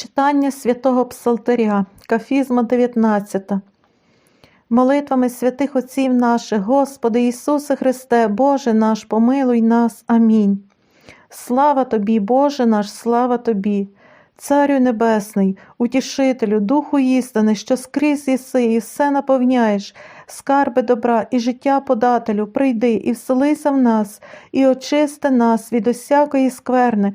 Читання святого Псалтиря, Кафізма 19. Молитвами святих отців наших, Господи Ісусе Христе, Боже наш, помилуй нас. Амінь. Слава Тобі, Боже наш, слава Тобі, Царю Небесний, утішителю, Духу істини, що скрізь єси і все наповняєш, скарби добра і життя подателю, прийди і вселися в нас, і очисти нас від усякої скверни,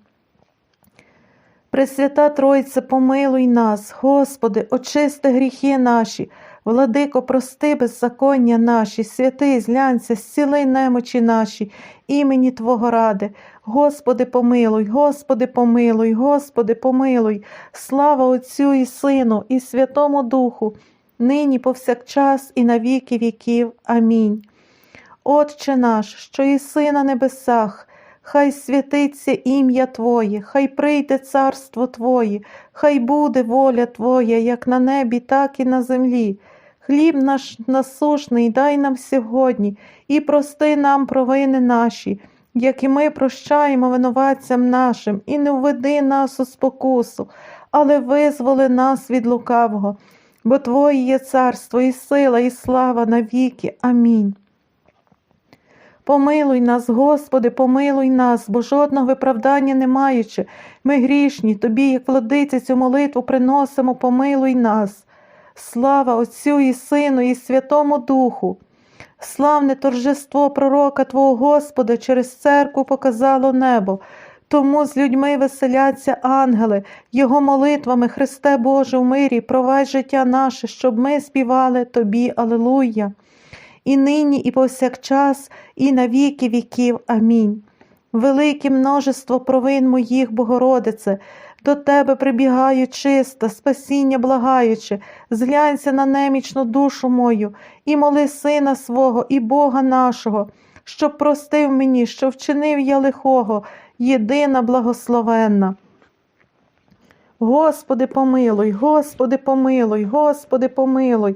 Пресвята Тройце, помилуй нас, Господи, очисти гріхи наші, владико, прости беззаконня наші, святий, злянься, зціли немочі наші, імені Твого ради. Господи, помилуй, Господи, помилуй, Господи, помилуй, слава Отцю і Сину, і Святому Духу, нині повсякчас, і на віки віків. Амінь. Отче наш, що єси на небесах, Хай святиться ім'я Твоє, хай прийде царство Твоє, хай буде воля Твоя, як на небі, так і на землі. Хліб наш насушний дай нам сьогодні і прости нам провини наші, як і ми прощаємо винуватцям нашим, і не введи нас у спокусу, але визволи нас від лукавого, бо Твоє є царство, і сила, і слава навіки. Амінь. Помилуй нас, Господи, помилуй нас, бо жодного виправдання не маючи. Ми грішні, Тобі, як владиці, цю молитву приносимо, помилуй нас. Слава Отцю і Сину, і Святому Духу. Славне торжество пророка Твого Господа через церкву показало небо. Тому з людьми веселяться ангели, Його молитвами, Христе Боже, в мирі, провадь життя наше, щоб ми співали Тобі, Алилуя і нині, і повсякчас, і на віки віків. Амінь. Велике множество провин моїх, Богородице, до Тебе прибігаю чиста, спасіння благаючи, зглянься на немічну душу мою, і моли Сина свого, і Бога нашого, щоб простив мені, що вчинив я лихого, єдина благословенна. Господи, помилуй, Господи, помилуй, Господи, помилуй.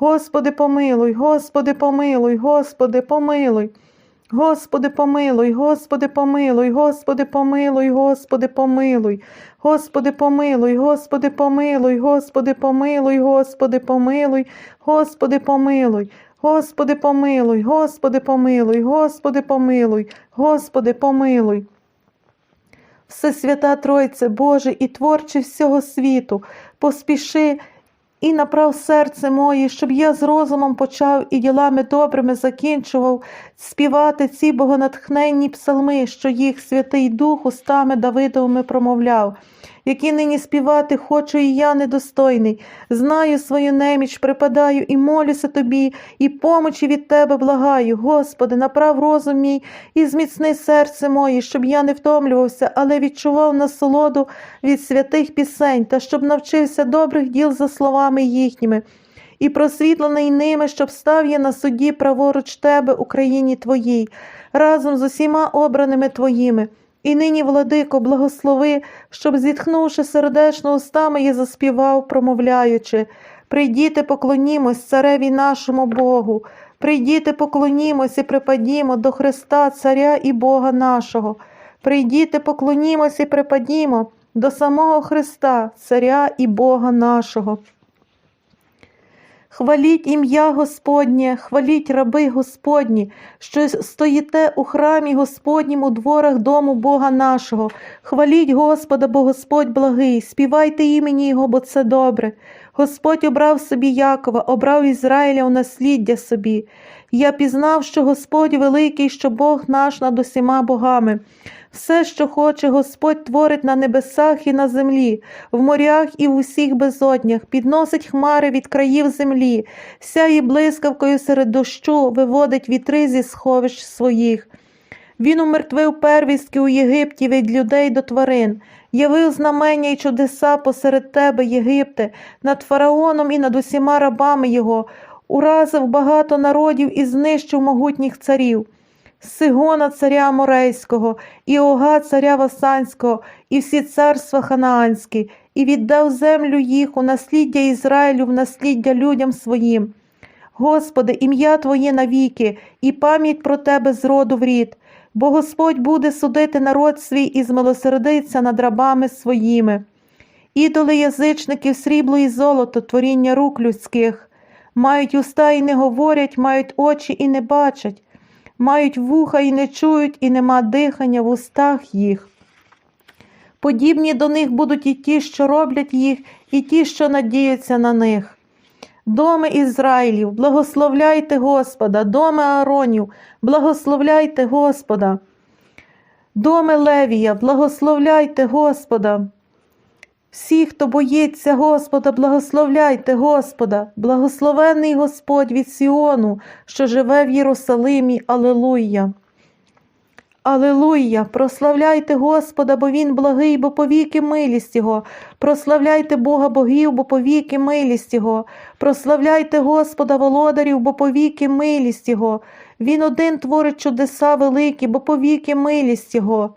Господи, помилуй, Господи, помилуй, Господи, помилуй. Господи, помилуй, Господи, помилуй, Господи, помилуй, Господи, помилуй, Господи, помилуй, Господи, помилуй, Господи, помилуй, Господи, помилуй, Господи, помилуй, Господи, помилуй, Господи, помилуй, Господи, помилуй, Господи, помилуй. Всесвята Тройце Боже і творче всього світу, поспіши і направ серце моє, щоб я з розумом почав і ділами добрими закінчував співати ці богонатхненні псалми, що їх Святий Дух устами Давидовими промовляв, які нині співати хочу, і я недостойний. Знаю свою неміч, припадаю і молюся тобі, і помочі від тебе благаю. Господи, направ розум мій і зміцни серце моє, щоб я не втомлювався, але відчував насолоду від святих пісень, та щоб навчився добрих діл за словами їхніми. І просвітлений ними, щоб став я на суді праворуч тебе, Україні Твоїй, разом з усіма обраними Твоїми. І нині, владико, благослови, щоб, зітхнувши сердечно устами, я заспівав, промовляючи Прийдіте, поклонімось цареві нашому Богу, прийдіте, поклонімось і припадімо до Христа, Царя і Бога нашого. Прийдіте, поклонімось і припадімо до самого Христа, Царя і Бога нашого. Хваліть ім'я Господнє, хваліть раби Господні, що стоїте у храмі Господнім у дворах дому Бога нашого. Хваліть Господа, бо Господь благий, співайте імені Його, бо це добре. Господь обрав собі Якова, обрав Ізраїля у насліддя собі. Я пізнав, що Господь великий, що Бог наш над усіма богами. Все, що хоче, Господь творить на небесах і на землі, в морях і в усіх безоднях, підносить хмари від країв землі, сяє блискавкою серед дощу, виводить вітри зі сховищ своїх. Він умертвив первістки у Єгипті від людей до тварин, явив знамення й чудеса посеред тебе, Єгипте, над фараоном і над усіма рабами його, уразив багато народів і знищив могутніх царів. Сигона царя Морейського, і Ога царя Васанського, і всі царства ханаанські, і віддав землю їх у насліддя Ізраїлю в насліддя людям своїм. Господи, ім'я Твоє навіки, і пам'ять про Тебе з роду в рід, бо Господь буде судити народ свій і змилосердиться над рабами своїми. Ідоли язичників, срібло і золото, творіння рук людських, мають уста і не говорять, мають очі і не бачать, мають вуха і не чують, і нема дихання в устах їх. Подібні до них будуть і ті, що роблять їх, і ті, що надіються на них. Доми Ізраїлів, благословляйте Господа, доми Ааронів, благословляйте Господа. Доми Левія, благословляйте Господа. Всі, хто боїться Господа, благословляйте Господа, благословений Господь від Сіону, що живе в Єрусалимі. Алилуя. Алилуя! Прославляйте Господа, бо Він благий, бо повіки милість Його. Прославляйте Бога богів, бо повіки милість Його. Прославляйте Господа володарів, бо повіки милість Його. Він один творить чудеса великі, бо повіки милість Його.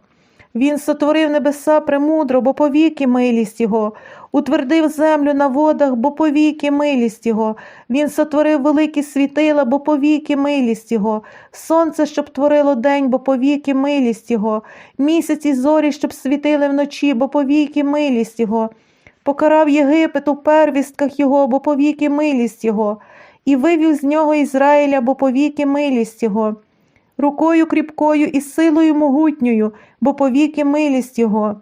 Він сотворив небеса премудро, бо повіки милість Його, утвердив землю на водах, бо повіки милість Його. Він сотворив великі світила, бо повіки милість Його, сонце, щоб творило день, бо повіки милість Його, місяць і зорі, щоб світили вночі, бо повіки милість Його. Покарав Єгипет у первістках його, бо повіки милість Його, і вивів з нього Ізраїля, бо повіки милість Його рукою кріпкою і силою могутньою, бо повіки милість Його.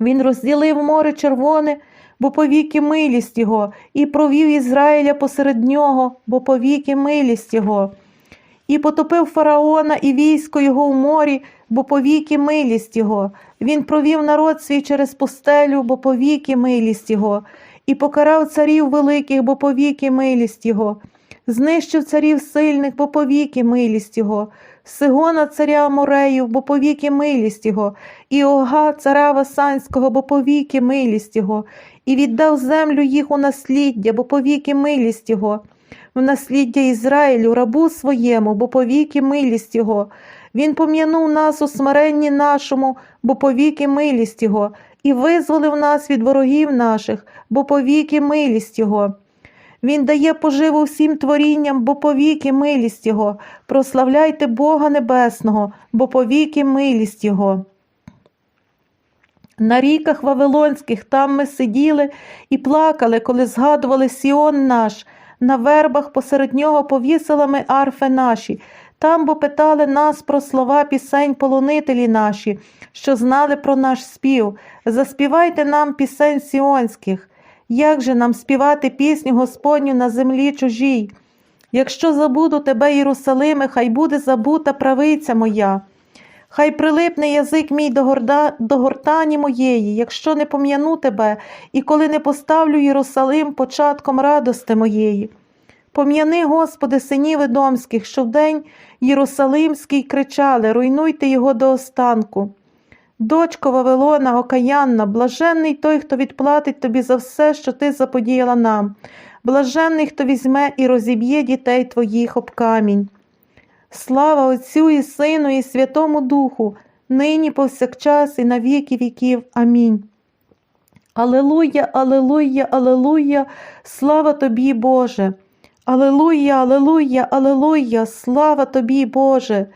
Він розділив море червоне, бо повіки милість Його, і провів Ізраїля посеред нього, бо повіки милість Його. І потопив фараона і військо його в морі, бо повіки милість Його. Він провів народ свій через пустелю, бо повіки милість Його, і покарав царів великих, бо повіки милість Його знищив царів сильних, бо повіки милість його, Сигона царя Мореїв, бо повіки милість його, і Ога царя Васанського, бо повіки милість його, і віддав землю їх у насліддя, бо повіки милість його, в насліддя Ізраїлю, рабу своєму, бо повіки милість його. Він пом'янув нас у смиренні нашому, бо повіки милість його, і визволив нас від ворогів наших, бо повіки милість його. Він дає поживу всім творінням, бо повіки милість Його. Прославляйте Бога Небесного, бо повіки милість Його. На ріках Вавилонських там ми сиділи і плакали, коли згадували Сіон наш, на вербах посеред нього повісили ми арфи наші. Там бо питали нас про слова пісень полонителі наші, що знали про наш спів. Заспівайте нам пісень сіонських. Як же нам співати пісню Господню на землі чужій? Якщо забуду тебе, Єрусалиме, хай буде забута правиця моя, хай прилипне язик мій до, горда, до гортані моєї, якщо не пом'яну тебе, і коли не поставлю Єрусалим початком радости моєї. Пом'яни, Господи, синів Едомських, що вдень Єрусалимський кричали, руйнуйте його до останку. Дочко Вавилона, окаянна, блаженний той, хто відплатить тобі за все, що ти заподіяла нам, блаженний, хто візьме і розіб'є дітей твоїх об камінь. Слава Отцю і Сину, і Святому Духу, нині повсякчас, і на віки віків. Амінь. Алелуя, Алелуя, Алелуя, слава тобі, Боже. Алелуя, Алелуя, Алелуя, слава тобі, Боже.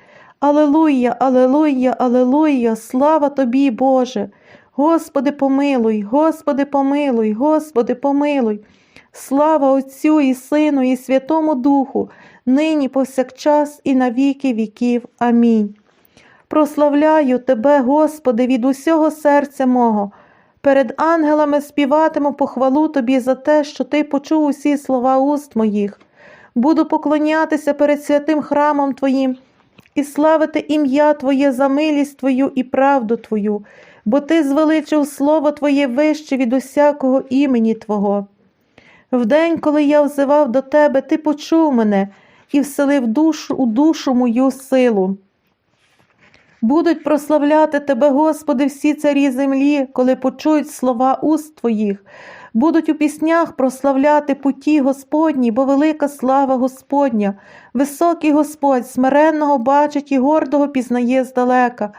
Алелуя, Алелуя, Алелуя, слава тобі, Боже. Господи, помилуй, Господи, помилуй, Господи, помилуй. Слава Отцю і Сину, і Святому Духу, нині повсякчас, і на віки віків. Амінь. Прославляю Тебе, Господи, від усього серця мого, Перед ангелами співатиму похвалу тобі за те, що ти почув усі слова уст моїх. Буду поклонятися перед святим храмом Твоїм і славити ім'я Твоє за милість Твою і правду Твою, бо Ти звеличив слово Твоє вище від усякого імені Твого. В день, коли я взивав до Тебе, Ти почув мене і вселив душу у душу мою силу. Будуть прославляти Тебе, Господи, всі царі землі, коли почують слова уст Твоїх, будуть у піснях прославляти путі Господні, бо велика слава Господня, високий Господь, смиренного бачить і гордого пізнає здалека.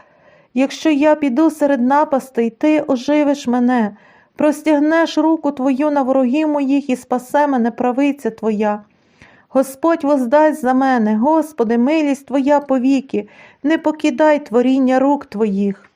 Якщо я піду серед напастей, ти оживиш мене, простягнеш руку Твою на ворогів моїх і спасе мене правиця Твоя. Господь воздасть за мене, Господи, милість Твоя повіки, не покидай творіння рук Твоїх.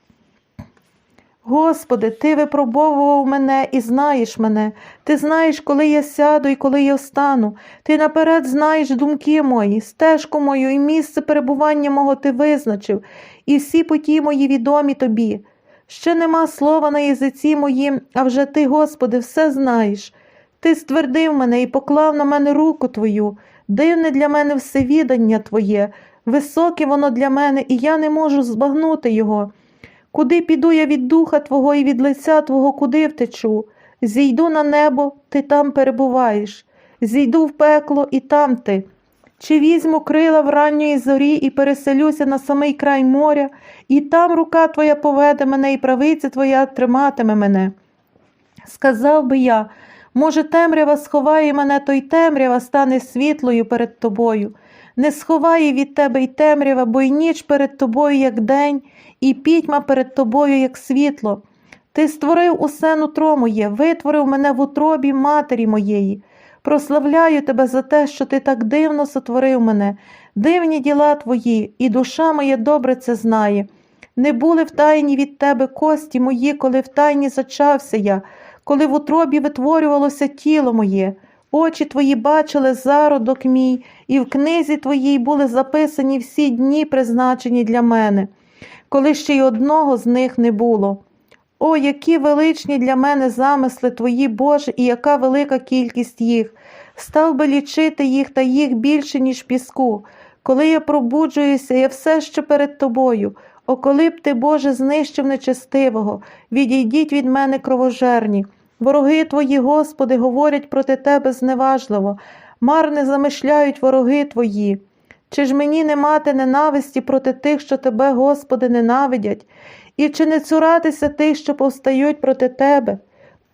Господи, Ти випробовував мене і знаєш мене. Ти знаєш, коли я сяду і коли я встану. Ти наперед знаєш думки мої, стежку мою і місце перебування мого ти визначив, і всі путі мої відомі тобі. Ще нема слова на язиці моїм, а вже ти, Господи, все знаєш. Ти ствердив мене і поклав на мене руку Твою. Дивне для мене всевідання Твоє, високе воно для мене, і я не можу збагнути його. Куди піду я від духа Твого і від лиця Твого, куди втечу? Зійду на небо, ти там перебуваєш, зійду в пекло, і там ти. Чи візьму крила в ранньої зорі і переселюся на самий край моря, і там рука Твоя поведе мене, і правиця Твоя триматиме мене. Сказав би я, може, темрява сховає мене, то й темрява стане світлою перед тобою. Не сховає від тебе й темрява, бо й ніч перед тобою, як день, і пітьма перед тобою, як світло. Ти створив усе нутро моє, витворив мене в утробі матері моєї. Прославляю тебе за те, що ти так дивно сотворив мене, дивні діла твої, і душа моя добре це знає. Не були в тайні від тебе кості мої, коли в тайні зачався я, коли в утробі витворювалося тіло моє. Очі твої бачили зародок мій, і в книзі твоїй були записані всі дні, призначені для мене, коли ще й одного з них не було. О, які величні для мене замисли твої, Боже, і яка велика кількість їх. Став би лічити їх та їх більше, ніж піску. Коли я пробуджуюся, я все ще перед тобою. О, коли б ти, Боже, знищив нечестивого, відійдіть від мене кровожерні. Вороги твої, Господи, говорять проти тебе зневажливо, марне замишляють вороги твої. Чи ж мені не мати ненависті проти тих, що тебе, Господи, ненавидять, і чи не цуратися тих, що повстають проти тебе?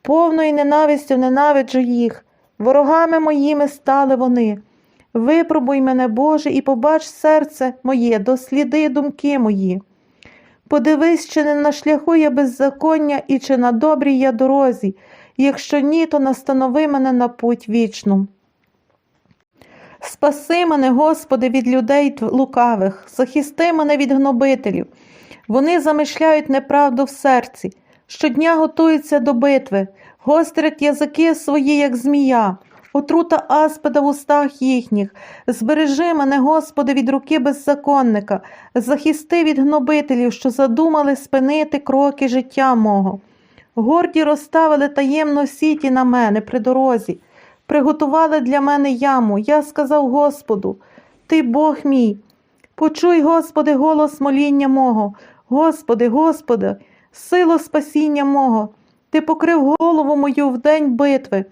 Повною ненавистю ненавиджу їх, ворогами моїми стали вони. Випробуй мене, Боже, і побач серце моє, досліди думки мої. Подивись, чи не на шляху я беззаконня і чи на добрій я дорозі, якщо ні, то настанови мене на путь вічну. Спаси мене, Господи, від людей лукавих, захисти мене від гнобителів. Вони замишляють неправду в серці, щодня готуються до битви, гострять язики свої, як змія, отрута аспида в устах їхніх. Збережи мене, Господи, від руки беззаконника, захисти від гнобителів, що задумали спинити кроки життя мого. Горді розставили таємно сіті на мене при дорозі, приготували для мене яму. Я сказав Господу, Ти Бог мій. Почуй, Господи, голос моління мого, Господи, Господи, силу спасіння мого, Ти покрив голову мою в день битви.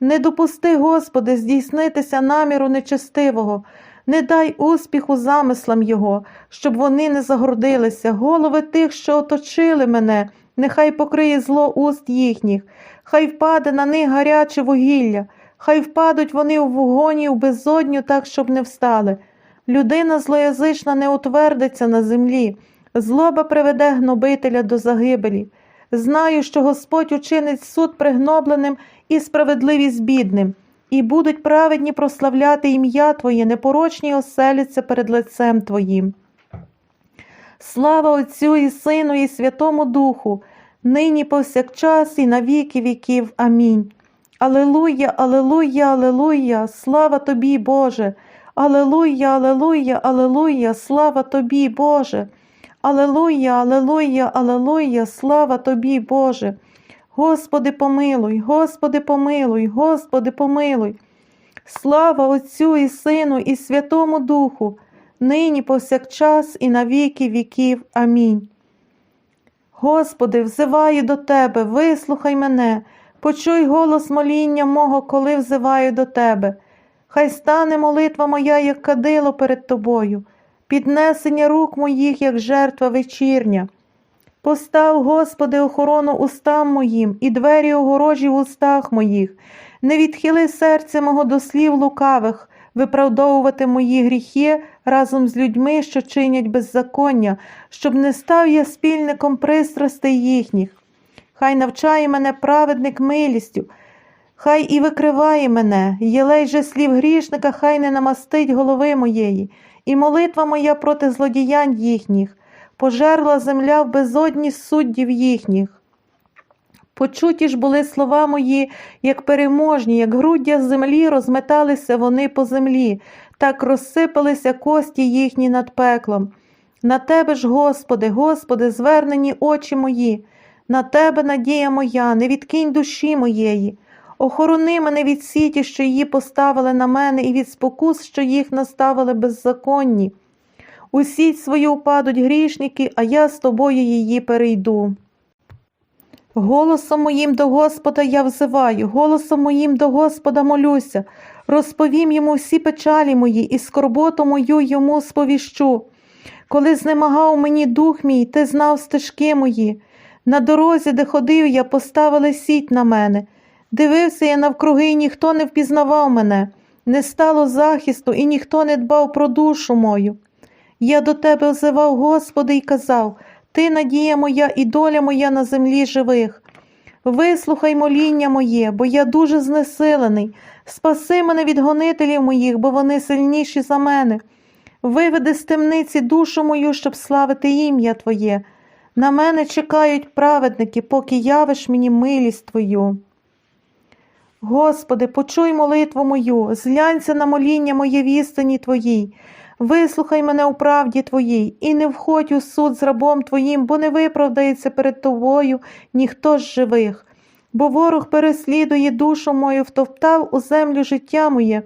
Не допусти, Господи, здійснитися наміру нечестивого, не дай успіху замислам Його, щоб вони не загордилися, голови тих, що оточили мене, нехай покриє зло уст їхніх, хай впаде на них гаряче вугілля, хай впадуть вони у вогоні, в безодню, так, щоб не встали. Людина злоязична не утвердиться на землі, злоба приведе гнобителя до загибелі. Знаю, що Господь учинить суд пригнобленим і справедливість бідним, і будуть праведні прославляти ім'я Твоє, непорочні оселяться перед лицем Твоїм. Слава Отцю і Сину, і Святому Духу, нині повсякчас, і на віки віків. Амінь. Алелуя, Алелуя, Алелуя, слава тобі, Боже. Алелуя, Алелуя, Алелуя, слава тобі, Боже. Алелуя, Алелуя, Алелуя, слава тобі, Боже. Господи, помилуй, Господи, помилуй, Господи, помилуй. Слава Отцю і Сину, і Святому Духу, нині повсякчас і на віки віків. Амінь. Господи, взиваю до Тебе, вислухай мене, почуй голос моління мого, коли взиваю до Тебе. Хай стане молитва моя, як кадило перед Тобою, піднесення рук моїх, як жертва вечірня. Постав, Господи, охорону устам моїм і двері огорожі в устах моїх. Не відхили серце мого до слів лукавих, виправдовувати мої гріхи разом з людьми, що чинять беззаконня, щоб не став я спільником пристрастей їхніх. Хай навчає мене праведник милістю, хай і викриває мене, єлей же слів грішника, хай не намастить голови моєї, і молитва моя проти злодіянь їхніх, пожерла земля в безодні суддів їхніх. Почуті ж були слова мої, як переможні, як груддя землі, розметалися вони по землі, так розсипалися кості їхні над пеклом. На тебе ж, Господи, Господи, звернені очі мої, на тебе надія моя, не відкинь душі моєї. Охорони мене від сіті, що її поставили на мене, і від спокус, що їх наставили беззаконні. У свою впадуть грішники, а я з тобою її перейду. Голосом моїм до Господа я взиваю, голосом моїм до Господа молюся, розповім йому всі печалі мої і скорботу мою йому сповіщу. Коли знемагав мені дух мій, ти знав стежки мої. На дорозі, де ходив я, поставили сіть на мене. Дивився я навкруги, і ніхто не впізнавав мене, не стало захисту, і ніхто не дбав про душу мою. Я до тебе озивав, Господи, і казав Ти надія моя і доля моя на землі живих. Вислухай моління моє, бо я дуже знесилений. Спаси мене від гонителів моїх, бо вони сильніші за мене. Виведи з темниці душу мою, щоб славити ім'я Твоє. На мене чекають праведники, поки явиш мені милість Твою. Господи, почуй молитву мою, зглянься на моління моє вістані Твоїй. Вислухай мене у правді Твоїй, і не входь у суд з рабом Твоїм, бо не виправдається перед Тобою ніхто з живих. Бо ворог переслідує душу мою, втоптав у землю життя моє,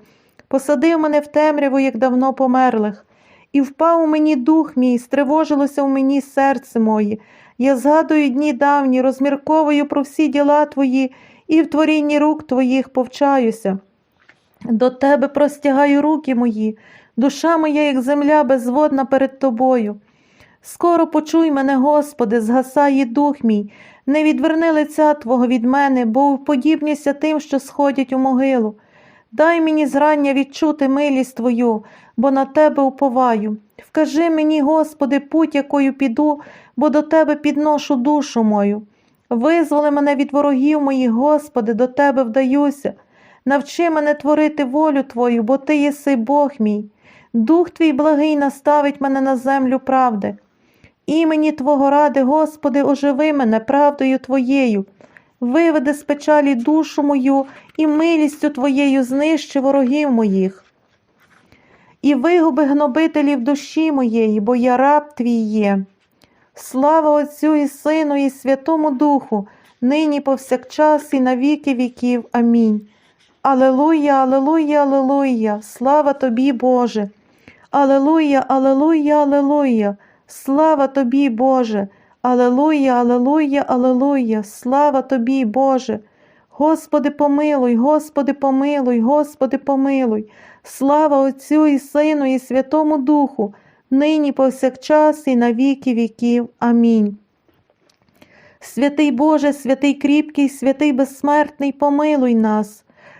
посадив мене в темряву, як давно померлих. І впав у мені дух мій, стривожилося у мені серце моє. Я згадую дні давні, розмірковую про всі діла Твої, і в творінні рук Твоїх повчаюся. До Тебе простягаю руки мої, душа моя, як земля безводна перед Тобою. Скоро почуй мене, Господи, згасає дух мій, не відверни лиця Твого від мене, бо вподібніся тим, що сходять у могилу. Дай мені зрання відчути милість Твою, бо на Тебе уповаю. Вкажи мені, Господи, путь, якою піду, бо до Тебе підношу душу мою. Визволи мене від ворогів моїх, Господи, до Тебе вдаюся. Навчи мене творити волю Твою, бо Ти єси Бог мій. Дух Твій благий наставить мене на землю правди. Імені Твого ради, Господи, оживи мене правдою Твоєю. Виведи з печалі душу мою і милістю Твоєю знищи ворогів моїх. І вигуби гнобителів душі моєї, бо я раб Твій є. Слава Отцю і Сину, і Святому Духу, нині повсякчас, і на віки віків. Амінь. Алелуя, алелуя, алелуя, слава тобі, Боже. Алелуя, алелуя, алелуя, слава тобі, Боже. Алелуя, алелуя, алелуя, слава тобі, Боже. Господи, помилуй, Господи, помилуй, Господи, помилуй. Слава Отцю і Сину, і Святому Духу, нині повсякчас, і на віки віків. Амінь. Святий Боже, святий кріпкий, святий безсмертний, помилуй нас.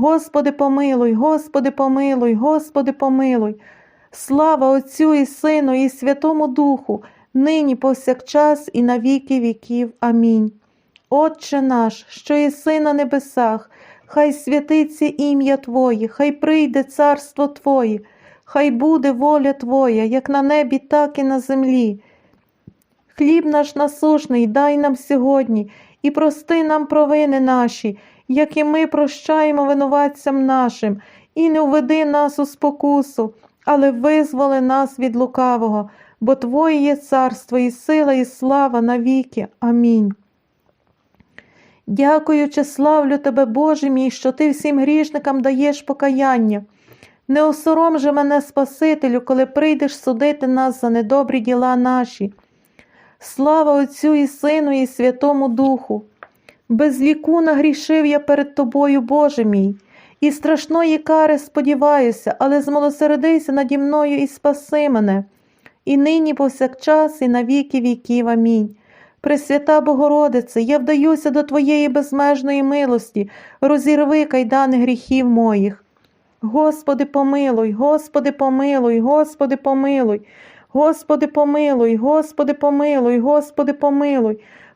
Господи, помилуй, Господи, помилуй, Господи, помилуй. Слава Отцю і Сину, і Святому Духу, нині повсякчас, і на віки віків. Амінь. Отче наш, що єси на небесах, хай святиться ім'я Твоє, хай прийде царство Твоє, хай буде воля Твоя, як на небі, так і на землі. Хліб наш насушний дай нам сьогодні, і прости нам провини наші, як і ми прощаємо винуватцям нашим, і не введи нас у спокусу, але визволи нас від лукавого, бо Твоє є царство, і сила, і слава навіки. Амінь. Дякуючи, славлю Тебе, Боже мій, що Ти всім грішникам даєш покаяння. Не осором же мене, Спасителю, коли прийдеш судити нас за недобрі діла наші. Слава Отцю і Сину, і Святому Духу. Без віку нагрішив я перед Тобою, Боже мій, і страшної кари сподіваюся, але змилосердися наді мною і спаси мене, і нині повсякчас, і на віки віків. Амінь. Пресвята Богородице, я вдаюся до Твоєї безмежної милості, розірви кайдани гріхів моїх. Господи, помилуй, Господи, помилуй, Господи, помилуй, Господи, помилуй, Господи, помилуй, Господи, помилуй,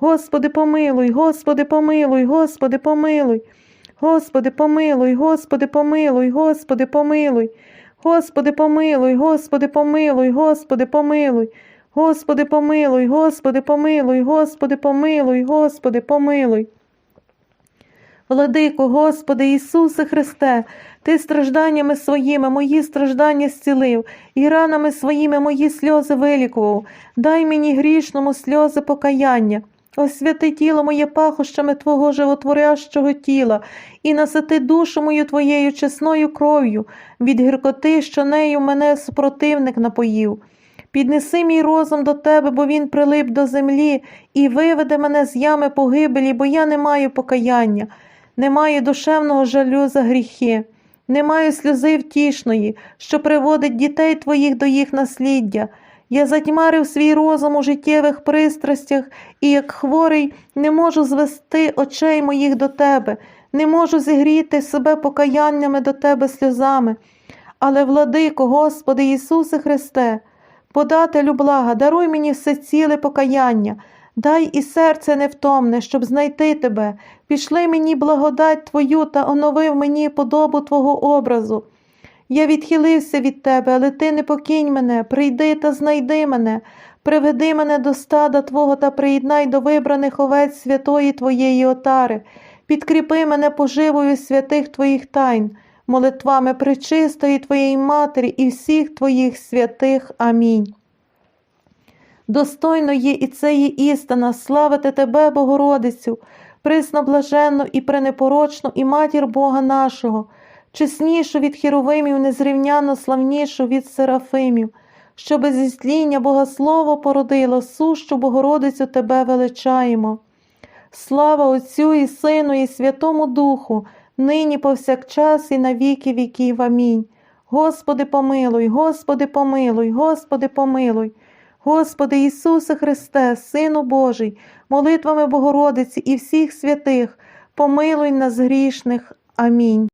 Господи, помилуй, Господи, помилуй, Господи, помилуй. Господи, помилуй, Господи, помилуй, Господи, помилуй. Господи, помилуй, Господи, помилуй, Господи, помилуй. Господи, помилуй, Господи, помилуй, Господи, помилуй, Господи, помилуй. Владико, Господи Ісусе Христе, Ти стражданнями своїми мої страждання зцілив, і ранами своїми мої сльози вилікував. Дай мені грішному сльози покаяння. Освяти тіло моє пахощами Твого животворящого тіла, і насити душу мою Твоєю чесною кров'ю, від гіркоти, що нею мене супротивник напоїв. Піднеси мій розум до тебе, бо він прилип до землі, і виведе мене з ями погибелі, бо я не маю покаяння, не маю душевного жалю за гріхи, не маю сльози втішної, що приводить дітей твоїх до їх насліддя. Я затьмарив свій розум у життєвих пристрастях, і, як хворий, не можу звести очей моїх до тебе, не можу зігріти себе покаяннями до тебе сльозами. Але, владико, Господи Ісусе Христе, подателю блага, даруй мені все ціле покаяння, дай і серце невтомне, щоб знайти тебе, пішли мені благодать Твою та оновив мені подобу Твого образу. Я відхилився від тебе, але ти не покинь мене, прийди та знайди мене, приведи мене до стада Твого та приєднай до вибраних овець святої Твоєї отари, підкріпи мене поживою святих Твоїх тайн, молитвами пречистої Твоєї Матері і всіх Твоїх святих. Амінь. Достойно є і це є істина, славити Тебе, Богородицю, присноблаженну і пренепорочну, і матір Бога нашого, чеснішу від хіровимів, незрівняно славнішу від серафимів, що без зісління Богослово породило, сущу Богородицю Тебе величаємо. Слава Отцю і Сину, і Святому Духу, нині повсякчас, і на віки віків. Амінь. Господи, помилуй, Господи, помилуй, Господи, помилуй. Господи Ісусе Христе, Сину Божий, молитвами Богородиці і всіх святих, помилуй нас грішних. Амінь.